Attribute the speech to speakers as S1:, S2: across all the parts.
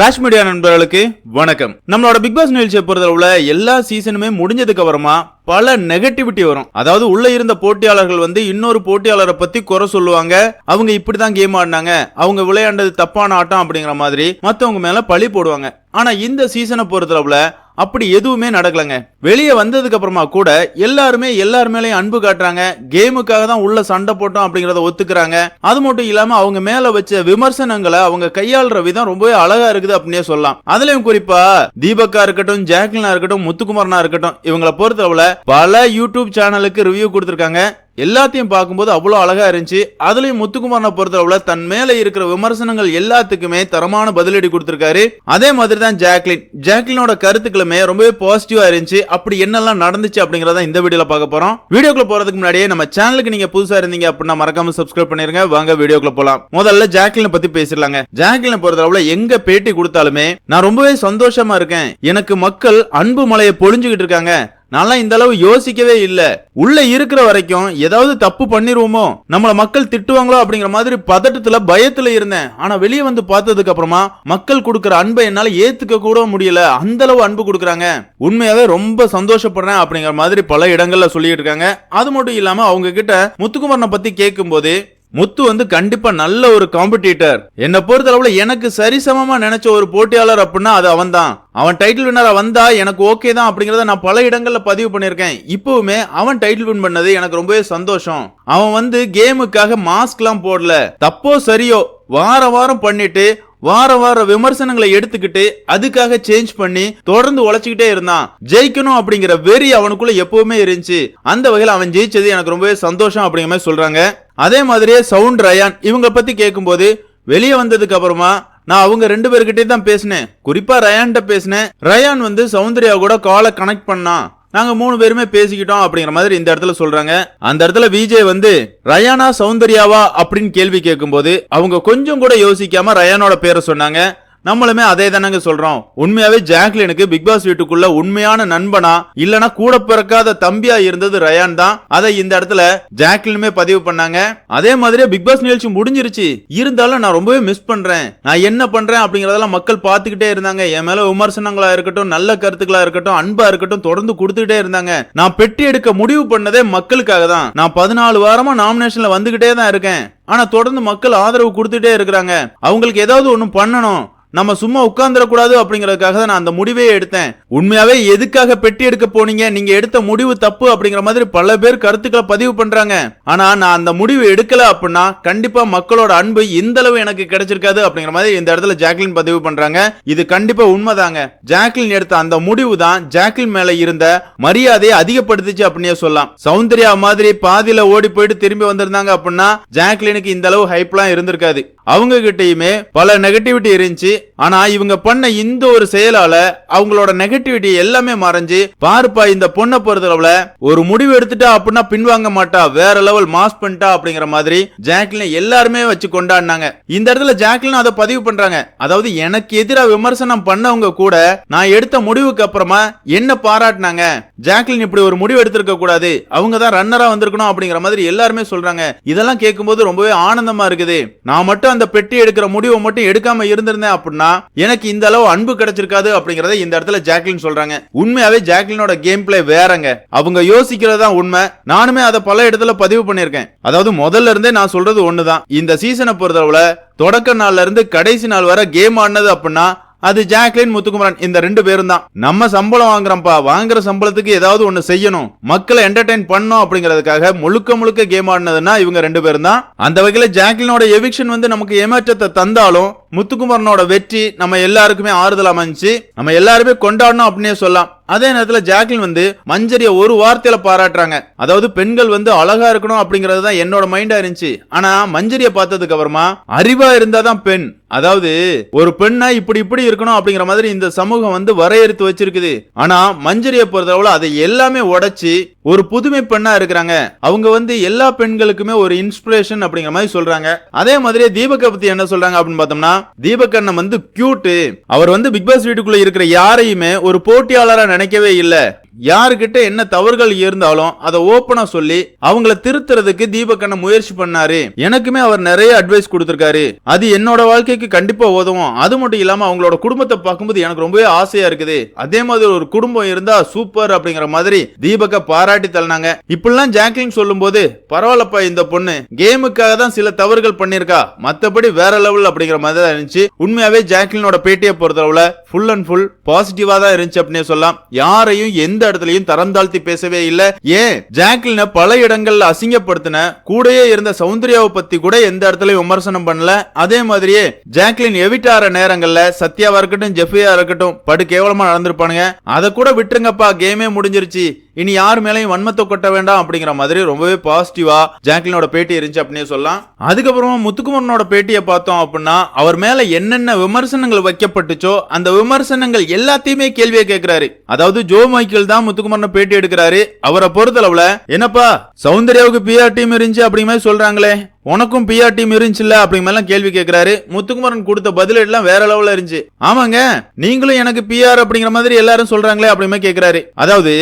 S1: Rash media நண்பர்களுக்கு வணக்கம். நம்மளோட பிக் பாஸ் நிகழ்ச்சியை பொறுத்தளவுல எல்லா சீசனுமே முடிஞ்சதுக்கு அப்புறமா பல நெகட்டிவிட்டி வரும். அதாவது உள்ள இருந்த போட்டியாளர்கள் வந்து இன்னொரு போட்டியாளரை பத்தி குறை சொல்லுவாங்க. அவங்க இப்படிதான் கேம் ஆடினாங்க. அவங்க விளையாண்டது தப்பான ஆட்டம் அப்படிங்கிற மாதிரி மத்தவங்க மேல பழி போடுவாங்க. ஆனா இந்த சீசனை பொறுத்தளவுல அப்படி எதுவுமே நடக்கலங்க. வெளியே வந்ததுக்கு அப்புறமா கூட எல்லாருமே எல்லார் மேலேயும் அன்பு காட்டுறாங்க. கேமுக்காக தான் உள்ள சண்டை போட்டோம் அப்படிங்கறத ஒத்துக்கிறாங்க. அது மட்டும் இல்லாம அவங்க மேல வச்ச விமர்சனங்களை அவங்க கையாளுற விதம் ரொம்பவே அழகா இருக்குது அப்படின்னே சொல்லலாம். அதுலயும் குறிப்பா தீபக்கா இருக்கட்டும் ஜாக்லினா இருக்கட்டும் முத்துக்குமாரனா இருக்கட்டும் இவங்களை பொறுத்தளவுல பல யூடியூப் சேனலுக்கு ரிவ்யூ கொடுத்திருக்காங்க. எல்லாத்தையும் பார்க்கும்போது அவ்வளோ அழகாக இருந்துச்சு. அதுலேயும் முத்துக்குமாரனை பொறுத்தளவில் தன் மேலே இருக்கிற விமர்சனங்கள் எல்லாத்துக்குமே தரமான பதிலடி கொடுத்துருக்காரு. அதே மாதிரி தான் ஜாக்லின். ஜாக்லினோட கருத்துக்களுமே ரொம்பவே பாசிட்டிவாக இருந்துச்சு. அப்படி என்னெல்லாம் நடந்துச்சு அப்படிங்கிறத இந்த வீடியோவில் பார்க்க போகிறோம் வீடியோக்குள்ள போகிறதுக்கு முன்னாடியே நம்ம சேனலுக்கு நீங்கள் புதுசாக இருந்தீங்க அப்படின்னா மறக்காம சப்ஸ்கிரைப் பண்ணிருங்க. வாங்க வீடியோக்குள்ள போகலாம் முதல்ல ஜாக்லினை பற்றி பேசிடலாங்க. ஜாக்லினை பொறுத்தளவில் எங்கே பேட்டி கொடுத்தாலுமே நான் ரொம்பவே சந்தோஷமா இருக்கேன். எனக்கு மக்கள் அன்பு மலையை பொழிஞ்சுக்கிட்டு இருக்காங்க. நான்லாம் இந்த அளவு யோசிக்கவே இல்ல. உள்ள இருக்கிற வரைக்கும் ஏதாவது தப்பு பண்ணிருவோமோ? நம்மள மக்கள் திட்டுவாங்களோ அப்படிங்கிற மாதிரி பதட்டத்துல பயத்துல இருந்தேன். ஆனா வெளியே வந்து பார்த்ததுக்கு அப்புறமா மக்கள் கொடுக்குற அன்பை என்னால ஏத்துக்க கூட முடியல. அந்த அளவு அன்பு கொடுக்குறாங்க. உண்மையாவே ரொம்ப சந்தோஷப்படுறேன் அப்படிங்கிற மாதிரி பல இடங்கள்ல சொல்லிட்டு இருக்காங்க. அது மட்டும் இல்லாம அவங்க கிட்ட முத்துக்குமரனை பத்தி கேட்கும்போது முத்து வந்து கண்டிப்பா நல்ல ஒரு காம்படிட்டர் என்னை பொறுத்தளவுல எனக்கு சரிசமமா நினைச்ச ஒரு போட்டியாளர் அப்படின்னா அது அவன் தான் அவன் டைட்டில் வின்னரா வந்தா எனக்கு ஓகே தான் அப்படிங்கறத நான் பல இடங்கள்ல பதிவு பண்ணிருக்கேன் இப்பவுமே அவன் டைட்டில் வின் பண்ணது எனக்கு ரொம்பவே சந்தோஷம். அவன் வந்து கேமுக்காக மாஸ்க்லாம் போடல. தப்போ சரியோ வார வாரம் பண்ணிட்டு வார வார விமர்சனங்களை எடுத்துக்கிட்டு அதுக்காக சேஞ்ச் பண்ணி தொடர்ந்து உழைச்சுக்கிட்டே இருந்தான். ஜெயிக்கணும் அப்படிங்கிற வெறி அவனுக்குள்ள எப்பவுமே இருந்துச்சு. அந்த வகையில் அவன் ஜெயிச்சது எனக்கு ரொம்பவே சந்தோஷம் அப்படிங்கிற மாதிரி சொல்றாங்க. அதே மாதிரியே சவுண்ட் ரயான் இவங்க பத்தி கேட்கும்போது வெளியே வந்ததுக்கு அப்புறமா நான் அவங்க ரெண்டு பேர்கிட்டே தான் பேசினேன். குறிப்பா ரயான்கிட்ட பேசினேன். ரயான் வந்து சௌந்தர்யா கூட காலை கனெக்ட் பண்ணான். நாங்க மூணு பேருமே பேசிக்கிட்டோம் அப்படிங்கிற மாதிரி இந்த இடத்துல சொல்றாங்க. அந்த இடத்துல விஜய் வந்து ரயானா சௌந்தர்யாவா? அப்படின்னு கேள்வி கேட்கும்போது அவங்க கொஞ்சம் கூட யோசிக்காம ரயானோட பேரை சொன்னாங்க. நம்மளுமே அதே தானங்க சொல்றோம். உண்மையாவே ஜாக்லினுக்கு பிக் பாஸ் வீட்டுக்குள்ள உண்மையான நண்பனா இல்லனா கூட பிறக்காத தம்பியா இருந்தது ரயான் தான். அதை இந்த இடத்துல ஜாக்லினுமே பதிவு பண்ணாங்க. அதே மாதிரியே பிக் பாஸ் நிகழ்ச்சி முடிஞ்சிருச்சு. இருந்தாலும் நான் ரொம்பவே மிஸ் பண்றேன். நான் என்ன பண்றேன் அப்படிங்கறதெல்லாம் மக்கள் பார்த்துக்கிட்டே இருந்தாங்க. என் மேல விமர்சனங்களா இருக்கட்டும் நல்ல கருத்துக்களா இருக்கட்டும் அன்பா இருக்கட்டும் தொடர்ந்து கொடுத்துக்கிட்டே இருந்தாங்க. நான் பெட்டி எடுக்க முடிவு பண்ணதே மக்களுக்காக தான். நான் பதினாலு வாரமா நாமினேஷன்ல வந்துகிட்டே தான் இருக்கேன். ஆனா தொடர்ந்து மக்கள் ஆதரவு கொடுத்துட்டே இருக்கிறாங்க. அவங்களுக்கு ஏதாவது ஒண்ணு பண்ணணும். நம்ம சும்மா உட்கார்ந்துடக்கூடாது அப்படிங்கிறதுக்காக தான் நான் அந்த முடிவே எடுத்தேன். உண்மையாவே எதுக்காக பெட்டி எடுக்க போனீங்க? நீங்க எடுத்த முடிவு தப்பு அப்படிங்கிற மாதிரி பல பேர் கருத்துக்களை பதிவு பண்றாங்க. ஆனா நான் அந்த முடிவு எடுக்கல அப்படின்னா கண்டிப்பா மக்களோட அன்பு இந்த அளவு எனக்கு கிடைச்சிருக்காது அப்படிங்கிற மாதிரி இந்த இடத்துல ஜாக்லின் பதிவு பண்றாங்க. இது கண்டிப்பா உண்மைதாங்க. ஜாக்லின் எடுத்த அந்த முடிவு தான் ஜாக்லின் மேல இருந்த மரியாதையை அதிகப்படுத்துச்சு அப்படின்னே சொல்லலாம். சௌந்தர்யா மாதிரி பாதியில ஓடி போயிட்டு திரும்பி வந்திருந்தாங்க அப்படின்னா ஜாக்லினுக்கு இந்த அளவு ஹைப்லாம் இருந்திருக்காது. அவங்க கிட்டயுமே பல நெகட்டிவிட்டி இருந்துச்சு. ஆனா இவங்க பண்ண இந்த ஒரு செயலால அவங்களோட நெகட்டிவிட்டி எல்லாமே மறைஞ்சு பாருப்பா இந்த பொண்ணை பொறுத்தளவுல ஒரு முடிவு எடுத்துட்டா அப்படின்னா பின்வாங்க மாட்டா வேற லெவல் மாஸ் பண்ணிட்டா அப்படிங்கிற மாதிரி ஜாக்லின் எல்லாருமே வச்சு கொண்டாடினாங்க. இந்த இடத்துல ஜாக்லின் அதை பதிவு பண்றாங்க. அதாவது எனக்கு எதிராக விமர்சனம் பண்ணவங்க கூட நான் எடுத்த முடிவுக்கு அப்புறமா என்ன பாராட்டினாங்க. ஜாக்லின் இப்படி ஒரு முடிவு எடுத்திருக்க கூடாது. அவங்க தான் ரன்னரா வந்திருக்கணும் அப்படிங்கிற மாதிரி எல்லாருமே சொல்றாங்க. இதெல்லாம் கேட்கும்போது ரொம்பவே ஆனந்தமா இருக்குது. நான் மட்டும் அந்த பெட்டி எடுக்கிற முடிவை மட்டும் எடுக்காம இருந்திருந்தேன் அப்படின்னா எனக்கு இந்த அளவு அன்பு கிடைச்சிருக்காது அப்படிங்கறத இந்த இடத்துல ஜாக்லின் சொல்றாங்க. உண்மையாவே ஜாக்லினோட கேம் பிளே வேறங்க. அவங்க யோசிக்கிறதா உண்மை. நானுமே அதை பல இடத்துல பதிவு பண்ணிருக்கேன் அதாவது முதல்ல இருந்தே நான் சொல்றது ஒண்ணுதான். இந்த சீசனை பொறுத்தளவுல தொடக்க நாள்ல இருந்து கடைசி நாள் வரை கேம் ஆடினது அப்படின்னா அது ஜாக்லின் முத்துக்குமரன் இந்த ரெண்டு பேரும் தான். நம்ம சம்பளம் வாங்குறோம்ப்பா. வாங்குற சம்பளத்துக்கு ஏதாவது ஒண்ணு செய்யணும். மக்களை என்டர்டைன் பண்ணும் அப்படிங்கறதுக்காக முழுக்க முழுக்க கேம் ஆடினதுன்னா இவங்க ரெண்டு பேரும் தான். அந்த வகையில ஜாக்லினோட எவிக்ஷன் வந்து நமக்கு ஏமாற்றத்தை தந்தாலும் முத்துக்குமரனோட வெற்றி நம்ம எல்லாருக்குமே ஆறுதல் அமைஞ்சு நம்ம எல்லாருமே கொண்டாடணும் அப்படின்னே சொல்லலாம். அதே நேரத்துல ஜாக்லின் வந்து மஞ்சரிய ஒரு வார்த்தையில பாராட்டுறாங்க. அதாவது பெண்கள் வந்து அழகா இருக்கணும் அப்படிங்கறது தான் என்னோட மைண்டா இருந்துச்சு. ஆனா மஞ்சரிய பார்த்ததுக்கு அப்புறமா அறிவா இருந்தாதான் பெண். அதாவது ஒரு பெண்ணா இப்படி இப்படி இருக்கணும் அப்படிங்கிற மாதிரி இந்த சமூகம் வந்து வரையறுத்து வச்சிருக்குது. ஆனா மஞ்சரிய பொறுத்தளவுல அதை எல்லாமே உடைச்சு ஒரு புதுமை பெண்ணா இருக்கிறாங்க. அவங்க வந்து எல்லா பெண்களுக்குமே ஒரு இன்ஸ்பிரேஷன் அப்படிங்கிற மாதிரி சொல்றாங்க. அதே மாதிரியே தீபக்கை பத்தி என்ன சொல்றாங்க அப்படின்னு பார்த்தோம்னா தீபக் அண்ணன் வந்து கியூட்டு அவர் வந்து பிக் பாஸ் வீட்டுக்குள்ள இருக்கிற யாரையுமே ஒரு போட்டியாளரா நினைக்கவே இல்லை. யாருக்கிட்ட என்ன தவறுகள் இருந்தாலும் அதை ஓப்பனா சொல்லி அவங்கள திருத்துறதுக்கு தீபக்கண்ண முயற்சி பண்ணாரு. எனக்குமே அவர் நிறைய அட்வைஸ் கொடுத்திருக்காரு. அது என்னோட வாழ்க்கைக்கு கண்டிப்பா உதவும். அது மட்டும் இல்லாம அவங்களோட குடும்பத்தை பார்க்கும்போது எனக்கு ரொம்பவே ஆசையா இருக்குது. அதே மாதிரி ஒரு குடும்பம் இருந்தா சூப்பர் அப்படிங்கிற மாதிரி தீபக்க பாராட்டி தள்ளினாங்க. இப்படிலாம் ஜாக்லின் சொல்லும்போது பரவாயில்லப்பா இந்த பொண்ணு. கேமுக்காக தான் சில தவறுகள் பண்ணிருக்கா மத்தபடி வேற லெவல் அப்படிங்கிற மாதிரி தான் இருந்துச்சு. உண்மையாவே ஜாக்லினோட பேட்டியை பொறுத்தளவுல ஃபுல் அண்ட் ஃபுல் பாசிட்டிவா தான் இருந்துச்சு அப்படின்னு சொல்லலாம். யாரையும் எந்த இடத்துலயும் தரம் தாழ்த்தி பேசவே இல்ல. ஏன்? ஜாக்லின பல இடங்கள்ல அசிங்கப்படுத்தின கூடயே இருந்த சௌந்தர்யாவை பத்தி கூட எந்த இடத்துலயும் விமர்சனம் பண்ணல. அதே மாதிரியே ஜாக்லின் எவிட்டார நேரங்கள்ல சத்யாவா இருக்கட்டும் ஜெஃபியா இருக்கட்டும் படு கேவலமா நடந்திருப்பானுங்க. அதை கூட விட்டுருங்கப்பா கேமே முடிஞ்சிருச்சு. இனி யார் மேலையும் வன்மத்தை கொட்ட வேண்டாம் அப்படிங்கிற மாதிரி ரொம்பவே பாசிட்டிவா ஜாக்லினோட பேட்டி இருந்துச்சு அப்படின்னு சொல்லலாம். அதுக்கப்புறமா முத்துக்குமரனோட பேட்டியை பார்த்தோம் அப்படின்னா அவர் மேல என்னென்ன விமர்சனங்கள் வைக்கப்பட்டுச்சோ அந்த விமர்சனங்கள் எல்லாத்தையுமே கேள்வியை கேட்கிறாரு. அதாவது ஜோ மைக்கேல் தான் முத்துக்குமரனை பேட்டி எடுக்கிறாரு. அவரை பொறுத்தளவுல என்னப்பா சௌந்தர்யாவுக்கு பிஆர் டீம் இருந்துச்சு அப்படிங்கிற மாதிரி சொல்றாங்களே. உனக்கும் பிஆர் டீம் இருந்துச்சுல்ல அப்படிங்கிற கேள்வி கேட்கிறாரு முத்துக்குமரன் கொடுத்த பதிலெல்லாம் வேற லெவல்ல இருந்துச்சு. ஆமாங்க நீங்களும் எனக்கு பிஆர் அப்படிங்கிற மாதிரி எல்லாரும் சொல்றாங்களே அப்படிமே கேட்கிறாரு அதாவது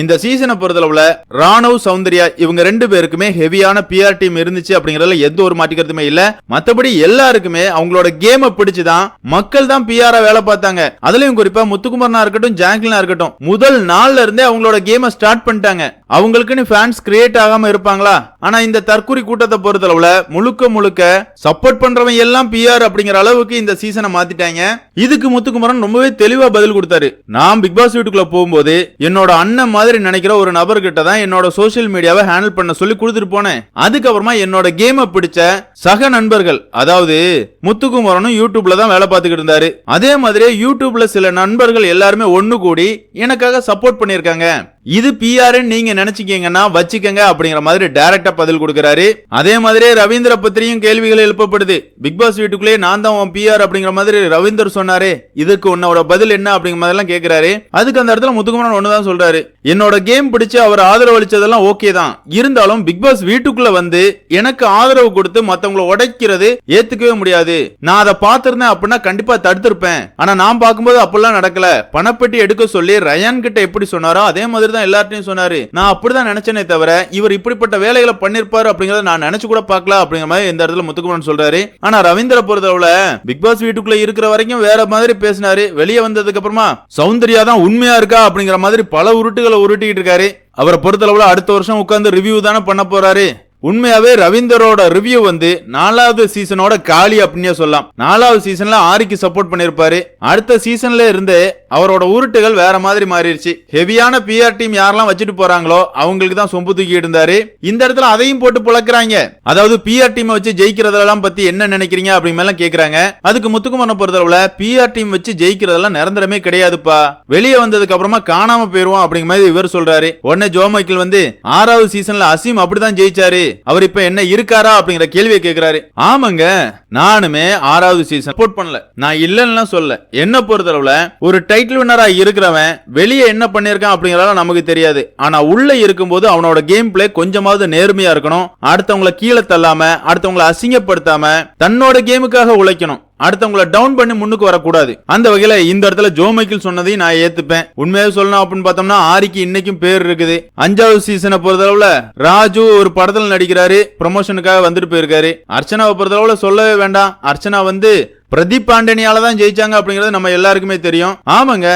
S1: இந்த சீசனை பொறுத்தளவுல ராணவ் சௌந்தர்யா இவங்க ரெண்டு பேருக்குமே ஹெவியான பிஆர் டீம் இருந்துச்சு அப்படிங்கறதுல எந்த ஒரு மாட்டிக்கிறதுமே இல்ல. மத்தபடி எல்லாருக்குமே அவங்களோட கேமை பிடிச்சுதான் மக்கள் தான் பிஆர் வேலை பார்த்தாங்க. அதுலயும் குறிப்பா முத்துக்குமரனா இருக்கட்டும் ஜாக்லினா இருக்கட்டும் முதல் நாள்ல இருந்தே அவங்களோட கேமை ஸ்டார்ட் பண்ணிட்டாங்க. அவங்களுக்குன்னு ஃபேன்ஸ் கிரியேட் ஆகாம இருப்பாங்களா? ஆனா இந்த தற்கூரி கூட்டத்தை பொறுத்தளவுல முழுக்க முழுக்க சப்போர்ட் பண்றவன் எல்லாம் பிஆர் அப்படிங்கிற அளவுக்கு இந்த சீசனை மாத்திட்டாங்க. இதுக்கு முத்துக்குமரன் ரொம்பவே தெளிவா பதில் கொடுத்தாரு. நான் பிக் பாஸ் வீட்டுக்குள்ள போகும்போது என்னோட அண்ணன் மாதிரி நினைக்கிற ஒரு நபர்கிட்ட தான் என்னோட சோஷியல் மீடியாவை ஹேண்டில் பண்ண சொல்லி கொடுத்துட்டு போனேன். அதுக்கப்புறமா என்னோட கேமை பிடிச்ச சக நண்பர்கள் அதாவது முத்துக்குமரனும் யூடியூப்ல தான் வேலை பார்த்துக்கிட்டு இருந்தாரு. அதே மாதிரி யூடியூப்ல சில நண்பர்கள் எல்லாருமே ஒண்ணு கூடி எனக்காக சப்போர்ட் பண்ணிருக்காங்க இது பிஆர் நீங்க நினைச்சுக்கீங்கன்னா வச்சுக்கங்க அப்படிங்கிற மாதிரி டைரக்டா பதில் கொடுக்கிறாரு. அதே மாதிரி ரவீந்திர பத்திரியும் கேள்விகள் எழுப்பப்படுது. பிக் பாஸ் வீட்டுக்குள்ளே நான் தான் உன் பிஆர் அப்படிங்கிற மாதிரி ரவீந்தர் சொன்னாரு. இதுக்கு உன்னோட பதில் என்ன அப்படிங்கிற மாதிரி எல்லாம் கேக்குறாரு. அதுக்கு அந்த இடத்துல முத்துக்குமரன் ஒண்ணுதான் சொல்றாரு. என்னோட கேம் பிடிச்சு அவர் ஆதரவு அளிச்சதெல்லாம் ஓகே தான். இருந்தாலும் பிக் பாஸ் வீட்டுக்குள்ள வந்து எனக்கு ஆதரவு கொடுத்து மத்தவங்களை உடைக்கிறது ஏத்துக்கவே முடியாது. நான் அதை பார்த்திருந்தேன் அப்படின்னா கண்டிப்பா தடுத்திருப்பேன். ஆனா நான் பார்க்கும்போது அப்படிலாம் நடக்கல. பணப்பெட்டி எடுக்க சொல்லி ரயான் கிட்ட எப்படி சொன்னாரோ அதே மாதிரி தான் எல்லார்ட்டையும் சொன்னாரு. நான் அப்படிதான் நினைச்சேனே தவிர இவர் இப்படிப்பட்ட வேலைகளை பண்ணிருப்பாரு அப்படிங்கறத நான் நினைச்சு கூட பார்க்கல அப்படிங்கிற மாதிரி இந்த இடத்துல முத்துக்குமரன் சொல்றாரு. ஆனா ரவீந்திர பொறுத்தளவுல பிக் பாஸ் வீட்டுக்குள்ள இருக்கிற வரைக்கும் வேற மாதிரி பேசினாரு. வெளியே வந்ததுக்கு அப்புறமா சௌந்தர்யா தான் உண்மையா இருக்கா அப்படிங்கிற மாதிரி பல உருட்டுகளை உருட்டிக்கிட்டு இருக்காரு. அவரை பொறுத்தளவுல அடுத்த வருஷம் உட்கார்ந்து ரிவ்யூ தானே பண்ண போறாரு. உண்மையாவே ரவீந்தரோட ரிவ்யூ வந்து நாலாவது சீசனோட காலி அப்படின்னே சொல்லலாம். நாலாவது சீசன்ல ஆரிக்கு சப்போர்ட் பண்ணிருப்பாரு. அடுத்த சீசன்ல இருந்து அவரோட உருட்டுகள் வேற மாதிரி மாறிடுச்சு. ஹெவியான பிஆர் டீம் யாரெல்லாம் வச்சுட்டு போறாங்களோ அவங்களுக்கு தான் சொம்பு தூக்கி இருந்தாரு. இந்த இடத்துல அதையும் போட்டு புழக்கிறாங்க. அதாவது பிஆர் டீம் வச்சு ஜெயிக்கிறதெல்லாம் பத்தி என்ன நினைக்கிறீங்க அப்படிமெல்லாம் கேக்குறாங்க. அதுக்கு முத்துக்குமரனை பொறுத்தளவுல பிஆர் டீம் வச்சு ஜெயிக்கிறதெல்லாம் நிரந்தரமே கிடையாதுப்பா. வெளியே வந்ததுக்கு அப்புறமா காணாம போயிருவோம் அப்படிங்கிற மாதிரி இவர் சொல்றாரு. உடனே ஜோ மைக்கேல் வந்து ஆறாவது சீசன்ல அசீம் அப்படிதான் ஜெயிச்சாரு. அவர் இப்ப என்ன இருக்காரா அப்படிங்கிற கேள்வியை கேக்குறாரு. ஆமாங்க நானுமே ஆறாவது சீசன் சப்போர்ட் பண்ணல. நான் இல்லைன்னு சொல்ல என்ன பொறுத்தளவுல ஒரு டைட்டில் வின்னரா இருக்கிறவன் வெளியே என்ன பண்ணிருக்கான் அப்படிங்கறதால நமக்கு தெரியாது. ஆனா உள்ள இருக்கும்போது அவனோட கேம் பிளே கொஞ்சமாவது நேர்மையா இருக்கணும். அடுத்தவங்கள கீழே தள்ளாம அடுத்தவங்கள அசிங்கப்படுத்தாம தன்னோட கேமுக்காக உழைக்கணும். அடுத்தவங்கள டவுன் பண்ணி முன்னுக்கு வரக்கூடாது. அந்த வகையில இந்த இடத்துல ஜோ மைக்கேல் சொன்னதையும் நான் ஏத்துப்பேன். உண்மையாக சொல்லணும் அப்படின்னு பார்த்தோம்னா ஆரிக்கு இன்னைக்கும் பேர் இருக்குது. அஞ்சாவது சீசனை பொறுத்தளவுல ராஜு ஒரு படத்துல நடிக்கிறாரு. ப்ரமோஷனுக்காக வந்துட்டு போயிருக்காரு. அர்ச்சனாவை பொறுத்தளவுல சொல்லவே வேண்டாம். அர்ச்சனா வந்து பிரதீப் பாண்டனியால தான் ஜெயிச்சாங்க அப்படிங்கிறது நம்ம எல்லாருக்குமே தெரியும். ஆமாங்க.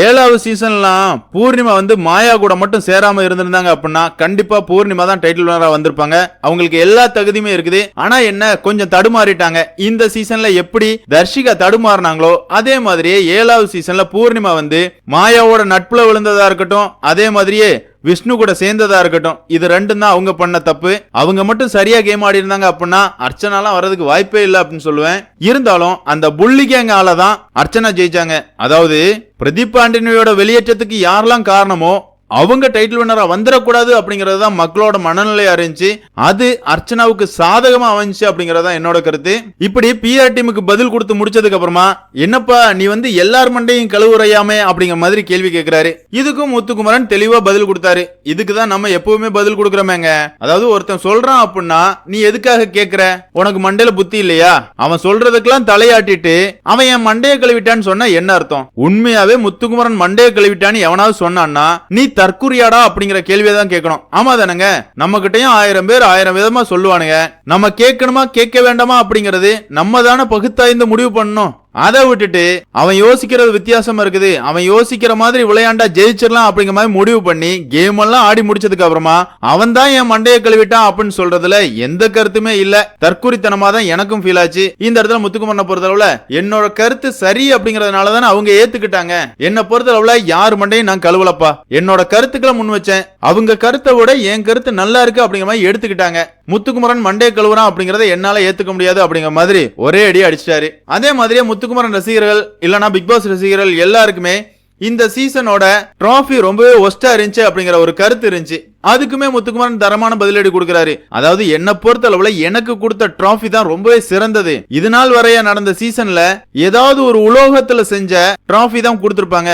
S1: ஏழாவது சீசன்லாம் பூர்ணிமா வந்து மாயா கூட மட்டும் சேராம இருந்திருந்தாங்க அப்படின்னா கண்டிப்பா பூர்ணிமா தான் டைட்டில் வினரா வந்திருப்பாங்க. அவங்களுக்கு எல்லா தகுதியுமே இருக்குது. ஆனா என்ன கொஞ்சம் தடுமாறிட்டாங்க. இந்த சீசன்ல எப்படி தர்ஷிகா தடுமாறினாங்களோ அதே மாதிரியே ஏழாவது சீசன்ல பூர்ணிமா வந்து மாயாவோட நட்புல விழுந்ததா இருக்கட்டும் அதே மாதிரியே விஷ்ணு கூட சேர்ந்ததா இருக்கட்டும் இது ரெண்டும் தான் அவங்க பண்ண தப்பு. அவங்க மட்டும் சரியா கேம் ஆடி இருந்தாங்க அப்படின்னா அர்ச்சனாலாம் வர்றதுக்கு வாய்ப்பே இல்லை அப்படின்னு சொல்லுவேன். இருந்தாலும் அந்த புள்ளி கேங் ஆளதான் அர்ச்சனா ஜெயிச்சாங்க. அதாவது பிரதீப் ஆண்டனியோட வெளியேற்றத்துக்கு யாரெல்லாம் காரணமோ அவங்க டைட்டில் வின்னரா வந்துடக்கூடாது அப்படிங்கிறது தான் மக்களோட மனநிலையா இருந்துச்சு அது அர்ச்சனாவுக்கு சாதகமா அமைஞ்சு அப்படிங்கறது தான் என்னோட கருத்து. இப்படி பிஆர் டீமுக்கு பதில் கொடுத்து முடிச்சதுக்கு அப்புறமா என்னப்பா நீ வந்து எல்லார் மண்டையும் கழுவுறையாமே அப்படிங்கிற மாதிரி கேள்வி கேட்கிறாரு இதுக்கும் முத்துக்குமரன் தெளிவா பதில் கொடுத்தாரு. இதுக்கு தான் நம்ம எப்பவுமே பதில் கொடுக்கறோமேங்க. அதாவது ஒருத்தன் சொல்றான் அப்படின்னா நீ எதுக்காக கேக்குற? உனக்கு மண்டையில புத்தி இல்லையா? அவன் சொல்றதுக்கெல்லாம் தலையாட்டிட்டு அவன் என் மண்டையை கழுவிட்டான்னு சொன்னா என்ன அர்த்தம்? உண்மையாவே முத்துக்குமரன் மண்டையை கழுவிட்டான்னு எவனாவது சொன்னான்னா நீ தற்குறியாடா அப்படிங்கிற கேள்வியை தான் கேட்கணும். ஆமா தானங்க? நம்ம கிட்டயும் ஆயிரம் பேர் ஆயிரம் விதமா சொல்லுவானுங்க. நம்ம கேட்கணுமா கேட்க வேண்டாமா அப்படிங்கறது நம்ம தானே பகுத்தாய்ந்து முடிவு பண்ணணும். அதை விட்டுட்டு அவன் யோசிக்கிறது வித்தியாசமா இருக்குது. அவன் யோசிக்கிற மாதிரி விளையாண்டா ஜெயிச்சிடலாம் அப்படிங்கிற மாதிரி முடிவு பண்ணி கேம் எல்லாம் ஆடி முடிச்சதுக்கு அப்புறமா அவன் தான் என் மண்டையை கழுவிட்டான் அப்படின்னு சொல்றதுல எந்த கருத்துமே இல்ல. தற்குறித்தனமா தான் எனக்கும் ஃபீல் ஆச்சு. இந்த இடத்துல முத்துக்குமரனை பொறுத்தளவுல என்னோட கருத்து சரி அப்படிங்கறதுனால தானே அவங்க ஏத்துக்கிட்டாங்க. என்ன பொறுத்தளவுல யார் மண்டையும் நான் கழுவலப்பா. என்னோட கருத்துக்களை முன் வச்சேன். அவங்க கருத்தை விட என் கருத்து நல்லா இருக்கு அப்படிங்கிற மாதிரி எடுத்துக்கிட்டாங்க. முத்துக்குமரன் மண்டையை கழுவுறான் அப்படிங்கறத என்னால ஏத்துக்க முடியாது அப்படிங்கிற மாதிரி ஒரே அடி அடிச்சிட்டாரு. அதே மாதிரியே முத்துக்குமரன் ரசிகர்கள் இல்லைனா பிக் பாஸ் ரசிகர்கள் எல்லாருக்குமே இந்த சீசனோட டிராஃபி ரொம்பவே ஒஸ்டா இருந்துச்சு அப்படிங்கிற ஒரு கருத்து இருந்துச்சு. அதுக்குமே முத்துக்குமரன் தரமான பதிலடி கொடுக்கிறாரு. அதாவது என்ன பொறுத்த அளவுல எனக்கு கொடுத்த டிராஃபி தான் ரொம்பவே சிறந்தது. இது நாள் வரைய நடந்த சீசன்ல ஏதாவது ஒரு உலோகத்துல செஞ்ச டிராஃபி தான் கொடுத்திருப்பாங்க.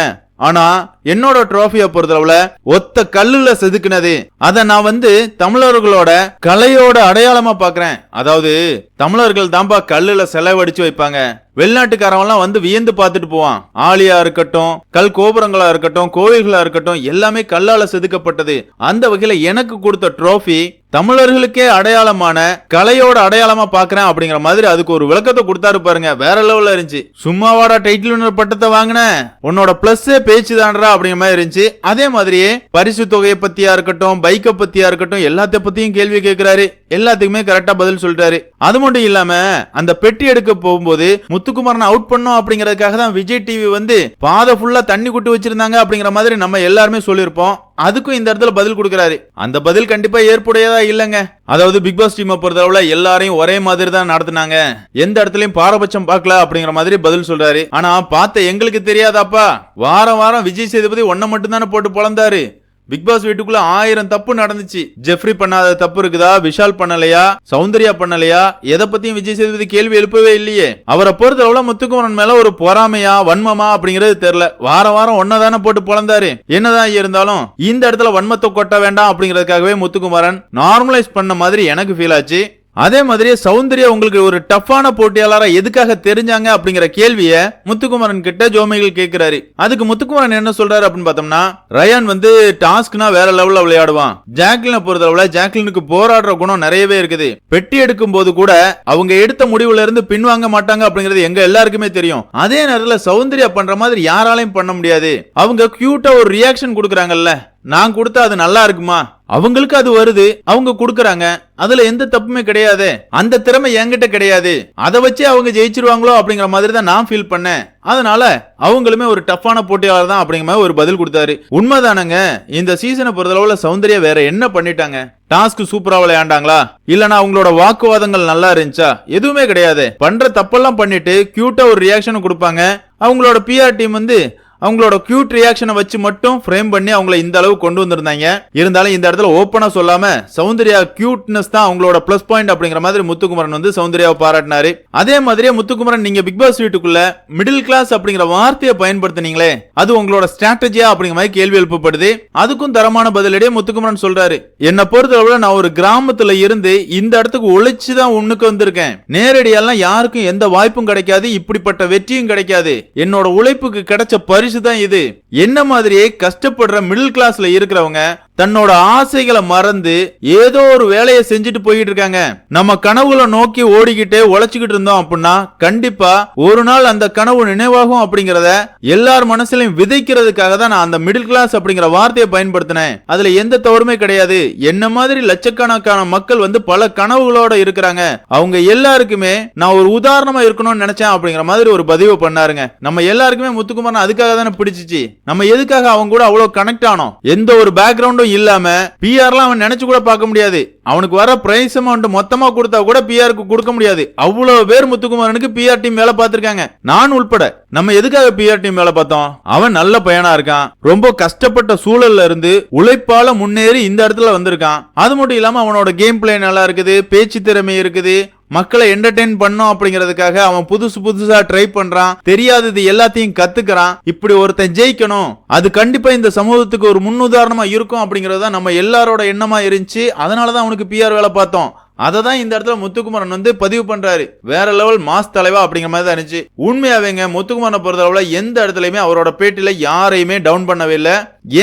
S1: ஆனா என்னோட டிராஃபிய பொறுத்தளவுல ஒத்த கல்லுல செதுக்குனது. அதை நான் வந்து தமிழர்களோட கலையோட அடையாளமா பாக்குறேன். அதாவது தமிழர்கள் தான்பா கல்லுல செலவடிச்சு வைப்பாங்க. வெளிநாட்டுக்காரவெல்லாம் வந்து வியந்து பார்த்துட்டு போவான். ஆலியா இருக்கட்டும் கல் கோபுரங்களா இருக்கட்டும் கோவில்களா இருக்கட்டும் எல்லாமே கல்லால செதுக்கப்பட்டது. அந்த வகையில எனக்கு கொடுத்த ட்ரோஃபி தமிழர்களுக்கே அடையாளமான கலையோட அடையாளமா பாக்குறேன் அப்படிங்கிற மாதிரி அதுக்கு ஒரு விளக்கத்தை கொடுத்தாரு பாருங்க. வேற லெவல்ல இருந்துச்சு. சும்மாவாடா டைட்டில் பட்டத்தை வாங்கின? உன்னோட பிளஸ்ஸே பேச்சு தான்றா அப்படிங்கிற மாதிரி இருந்துச்சு. அதே மாதிரியே பரிசு தொகையை பத்தியா இருக்கட்டும் பைக்கை பத்தியா இருக்கட்டும் எல்லாத்த பத்தியும் கேள்வி கேட்கிறாரு. எல்லாத்துக்குமே கரெக்டா பதில் சொல்றாரு. அது மட்டும் இல்லாம அந்த பெட்டி எடுக்க போகும்போது முத்துக்குமாரன் அவுட் பண்ணோம் அப்படிங்கறதுக்காக தான் விஜய் டிவி வந்து பாதை ஃபுல்லா தண்ணி குட்டி வச்சிருந்தாங்க அப்படிங்கிற மாதிரி நம்ம எல்லாருமே சொல்லியிருப்போம். அதுக்கும் இந்த இடத்துல பதில் கொடுக்கறாரு. அந்த பதில் கண்டிப்பா ஏற்புடையதா இல்லங்க. அதாவது பிக் பாஸ் டீமை பொறுத்தளவுல எல்லாரையும் ஒரே மாதிரி தான் நடத்துனாங்க. எந்த இடத்துலயும் பாரபட்சம் பார்க்கல அப்படிங்கிற மாதிரி பதில் சொல்றாரு. ஆனா பார்த்த எங்களுக்கு தெரியாதாப்பா? வாரம் வாரம் விஜய் சேதுபதி ஒன்ன மட்டும் தானே போட்டு பொழந்தாரு. பிக் பாஸ் வீட்டுக்குள்ள ஆயிரம் தப்பு நடந்துச்சு. ஜெஃப்ரி பண்ணாத தப்பு இருக்குதா? விஷால் பண்ணலையா? சௌந்தர்யா பண்ணலையா? எதை பத்தியும் விஜய் சேதுபதி கேள்வி எழுப்பவே இல்லையே. அவரை பொறுத்த அளவுல முத்துக்குமரன் மேல ஒரு பொறாமையா வன்மமா அப்படிங்கறது தெரியல. வாரம் வாரம் ஒன்னதானே போட்டு பிறந்தாரு என்னதான் இருந்தாலும் இந்த இடத்துல வன்மத்தை கொட்ட வேண்டாம் அப்படிங்கறதுக்காகவே முத்துக்குமரன் நார்மலைஸ் பண்ண மாதிரி எனக்கு ஃபீல் ஆச்சு. அதே மாதிரி சௌந்தர்யா உங்களுக்கு ஒரு டஃப்பான போட்டியாளரா எதுக்காக தெரிஞ்சாங்க அப்படிங்கிற கேள்விய முத்துக்குமரன் கிட்ட ஜோமைகள் கேக்குறாரு. அதுக்கு முத்துக்குமரன் என்ன சொல்றாரு அப்படின்னு பார்த்தோம்னா ரயான் வந்து டாஸ்க்னா வேற லெவல்ல விளையாடுவான். ஜாக்லினை பொறுத்தளவுல ஜாக்லினுக்கு போராடுற குணம் நிறையவே இருக்குது. பெட்டி எடுக்கும் போது கூட அவங்க எடுத்த முடிவுல இருந்து பின்வாங்க மாட்டாங்க அப்படிங்கிறது எங்க எல்லாருக்குமே தெரியும். அதே நேரத்துல சௌந்தர்யா பண்ற மாதிரி யாராலையும் பண்ண முடியாது. அவங்க கியூட்டா ஒரு ரியாக்ஷன் கொடுக்குறாங்கல்ல. நான் கொடுத்தா அது நல்லா இருக்குமா? அவங்களுக்கு அது வருது அவங்க கொடுக்கறாங்க. அதுல எந்த தப்புமே கிடையாது. அந்த திறமை என்கிட்ட கிடையாது. அதை வச்சு அவங்க ஜெயிச்சிருவாங்களோ அப்படிங்கிற மாதிரி தான் நான் ஃபீல் பண்ணேன். அதனால அவங்களுமே ஒரு டஃப்பான போட்டியாளர் தான் அப்படிங்கிற மாதிரி ஒரு பதில் கொடுத்தாரு. உண்மைதானங்க. இந்த சீசனை பொறுத்தளவுல சௌந்தர்யா வேற என்ன பண்ணிட்டாங்க? டாஸ்க் சூப்பரா விளையாண்டாங்களா? இல்லனா அவங்களோட வாக்குவாதங்கள் நல்லா இருந்துச்சா? எதுவுமே கிடையாது. பண்ற தப்பெல்லாம் பண்ணிட்டு கியூட்டா ஒரு ரியாக்ஷன் கொடுப்பாங்க. அவங்களோட பிஆர் டீம் வந்து அவங்களோட கியூட் ரியாக்ஷனை வச்சு மட்டும் ஃப்ரேம் பண்ணி அவங்கள இந்த அளவு கொண்டு வந்திருந்தாங்க. இருந்தாலும் இந்த இடத்துல ஓப்பனா சொல்லாம சௌந்தர்யா கியூட்னஸ் தான் அவங்களோட பிளஸ் பாயிண்ட் அப்படிங்கிற மாதிரி முத்துக்குமரன் வந்து சௌந்தர்யாவை பாராட்டினாரு. அதே மாதிரியே முத்துக்குமரன் நீங்க பிக் பாஸ் வீட்டுக்குள்ள மிடில் கிளாஸ் அப்படிங்கிற வார்த்தையை பயன்படுத்தினீங்களே அது உங்களோட ஸ்ட்ராட்டஜியா அப்படிங்கிற மாதிரி கேள்வி எழுப்பப்படுது. அதுக்கும் தரமான பதிலடியே முத்துக்குமரன் சொல்றாரு. என்னை பொறுத்தளவுல நான் ஒரு கிராமத்துல இருந்து இந்த இடத்துக்கு உழைச்சு தான் உன்னுக்கு வந்திருக்கேன். நேரடியெல்லாம் யாருக்கும் எந்த வாய்ப்பும் கிடைக்காது இப்படிப்பட்ட வெற்றியும் கிடைக்காது. என்னோட உழைப்புக்கு கிடைச்ச பரி பரிசு தான் இது. என்ன மாதிரியே கஷ்டப்படுற மிடில் கிளாஸ்ல இருக்கிறவங்க தன்னோட ஆசைகளை மறந்து ஏதோ ஒரு வேலையை செஞ்சுட்டு போயிட்டு இருக்காங்க நம்ம கனவுகளை நோக்கி ஓடிக்கிட்டே உழைச்சுக்கிட்டு இருந்தோம் அப்படின்னா கண்டிப்பா ஒரு நாள் அந்த கனவு நினைவாகும் அப்படிங்கறத எல்லார் மனசுலயும் விதைக்கிறதுக்காக தான் நான் அந்த மிடில் கிளாஸ் அப்படிங்கிற வார்த்தையை பயன்படுத்தினேன். அதுல எந்த தவறுமே கிடையாது. என்ன மாதிரி லட்சக்கணக்கான மக்கள் வந்து பல கனவுகளோட இருக்கிறாங்க. அவங்க எல்லாருக்குமே நான் ஒரு உதாரணமா இருக்கணும்னு நினைச்சேன் அப்படிங்கிற மாதிரி ஒரு பதிவு பண்ணாருங்க. நம்ம எல்லாருக்குமே முத்துக்குமார் அதுக்காக தானே பிடிச்சிச்சு. நம்ம எதுக்காக அவங்க கூட அவ்வளவு கனெக்ட் ஆனோம்? எந்த ஒரு பேக்ரவுண்டும் இல்லாம பிஆர்லாம் அவன் நினைச்சு கூட பார்க்க முடியாது. அவனுக்கு வர பிரைஸ் அமௌண்ட் மொத்தமா கொடுத்தா கூட பிஆருக்கு கொடுக்க முடியாது. அவ்வளவு பேர் முத்துக்குமாரனுக்கு பிஆர் டீம் வேலை பார்த்திருக்காங்க. நான் உள்பட நம்ம எதுக்காக பிஆர் டீம் வேலை பார்த்தோம்? அவன் நல்ல பையனா இருக்கான். ரொம்ப கஷ்டப்பட்ட சூழல்ல இருந்து உழைப்பால முன்னேறி இந்த இடத்துல வந்திருக்கான். அது மட்டும் இல்லாம அவனோட கேம் பிளே நல்லா இருக்குது பேச்சு திறமை இருக்குது. மக்களை என்டர்டெயின் பண்ணோம் அப்படிங்கிறதுக்காக அவன் புதுசு புதுசா ட்ரை பண்றான். தெரியாதது எல்லாத்தையும் கத்துக்கிறான். இப்படி ஒருத்தன் ஜெயிக்கணும். அது கண்டிப்பா இந்த சமூகத்துக்கு ஒரு முன்னுதாரணமா இருக்கும் அப்படிங்கறத நம்ம எல்லாரோட எண்ணமா இருந்துச்சு. அதனாலதான் அவனுக்கு பிஆர் வேலை பார்த்தோம். அதை தான் இந்த இடத்துல முத்துக்குமரன் வந்து பதிவு பண்றாரு. வேற லெவல் மாஸ் தலைவா அப்படிங்கிற மாதிரி தான் இருந்துச்சு. உண்மையாவேங்க முத்துக்குமரனை அளவில் எந்த இடத்துலயுமே அவரோட பேட்டில யாரையுமே டவுன் பண்ணவே இல்லை.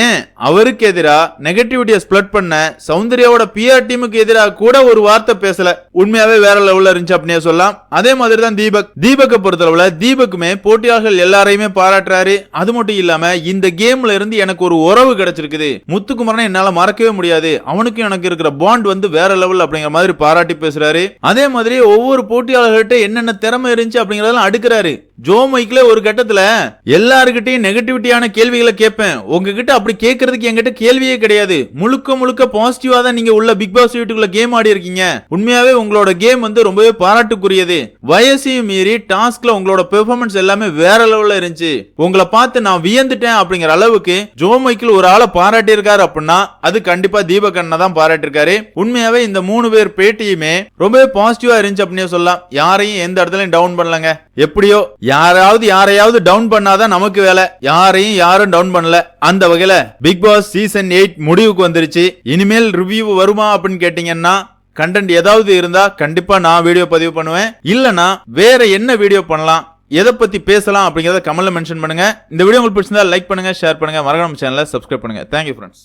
S1: ஏன்? அவருக்கு எதிராக நெகட்டிவிட்டியை ஸ்ப்ளட் பண்ண சௌந்தர்யாவோட பிஆர் டீமுக்கு எதிராக கூட ஒரு வார்த்தை பேசல. உண்மையாவே வேற லெவல்ல இருந்துச்சு அப்படின்னே சொல்லலாம். அதே மாதிரி தான் தீபக். தீபக்கை பொறுத்தளவுல தீபக்குமே போட்டியாளர்கள் எல்லாரையுமே பாராட்டுறாரு. அது மட்டும் இல்லாம இந்த கேம்ல இருந்து எனக்கு ஒரு உறவு கிடைச்சிருக்குது. முத்துக்குமரனை என்னால மறக்கவே முடியாது. அவனுக்கும் எனக்கு இருக்கிற பாண்ட் வந்து வேற லெவல் அப்படிங்கிற மாதிரி பாராட்டி பேசுறாரு. அதே மாதிரி ஒவ்வொரு போட்டியாளர்கள்ட்ட என்னென்ன திறமை இருந்துச்சு அப்படிங்கறதெல்லாம் அடுக்கிறாரு. ஜோ மைக்ல ஒரு கட்டத்துல எல்லாருக்கிட்டையும் நெகட்டிவிட்டியான கேள்விகளை கேட்பேன். உங்ககிட்ட அப்படி கேட்கறதுக்கு என்கிட்ட கேள்வியே கிடையாது. முழுக்க முழுக்க பாசிட்டிவா தான் நீங்க உள்ள பிக் பாஸ் வீட்டுக்குள்ள கேம் ஆடி இருக்கீங்க. உண்மையாவே உங்களோட கேம் வந்து ரொம்பவே பாராட்டுக்குரியது. வயசையும் மீறி டாஸ்க்ல உங்களோட பெர்ஃபார்மன்ஸ் எல்லாமே வேற லெவல்ல இருந்துச்சு. உங்களை பார்த்து நான் வியந்துட்டேன் அப்படிங்கிற அளவுக்கு ஜோ மைக்கில் ஒரு ஆளை பாராட்டியிருக்காரு அப்படின்னா அது கண்டிப்பா தீபக் அண்ணா தான் பாராட்டிருக்காரு உண்மையாவே இந்த மூணு பேர் பேட்டியுமே ரொம்பவே பாசிட்டிவா இருந்துச்சு அப்படின்னே சொல்லலாம். யாரையும் எந்த இடத்துலயும் டவுன் பண்ணலங்க. எப்படியோ யாராவது யாரையாவது டவுன் பண்ணாதான் நமக்கு வேலை. யாரையும் யாரும் டவுன் பண்ணல. அந்த வகையில பிக் பாஸ் சீசன் எயிட் முடிவுக்கு வந்துருச்சு. இனிமேல் ரிவ்யூ வருமா அப்படின்னு கேட்டீங்கன்னா கண்டென்ட் ஏதாவது இருந்தா கண்டிப்பா நான் வீடியோ பதிவு பண்ணுவேன். இல்லனா வேற என்ன வீடியோ பண்ணலாம் எதை பத்தி பேசலாம் அப்படிங்கறத கமெண்ட்ல மென்ஷன் பண்ணுங்க. இந்த வீடியோ உங்களுக்கு பிடிச்சிருந்தா லைக் பண்ணுங்க ஷேர் பண்ணுங்க. மறக்காம சேனலை சப்ஸ்கிரைப் பண்ணுங்க. Thank you friends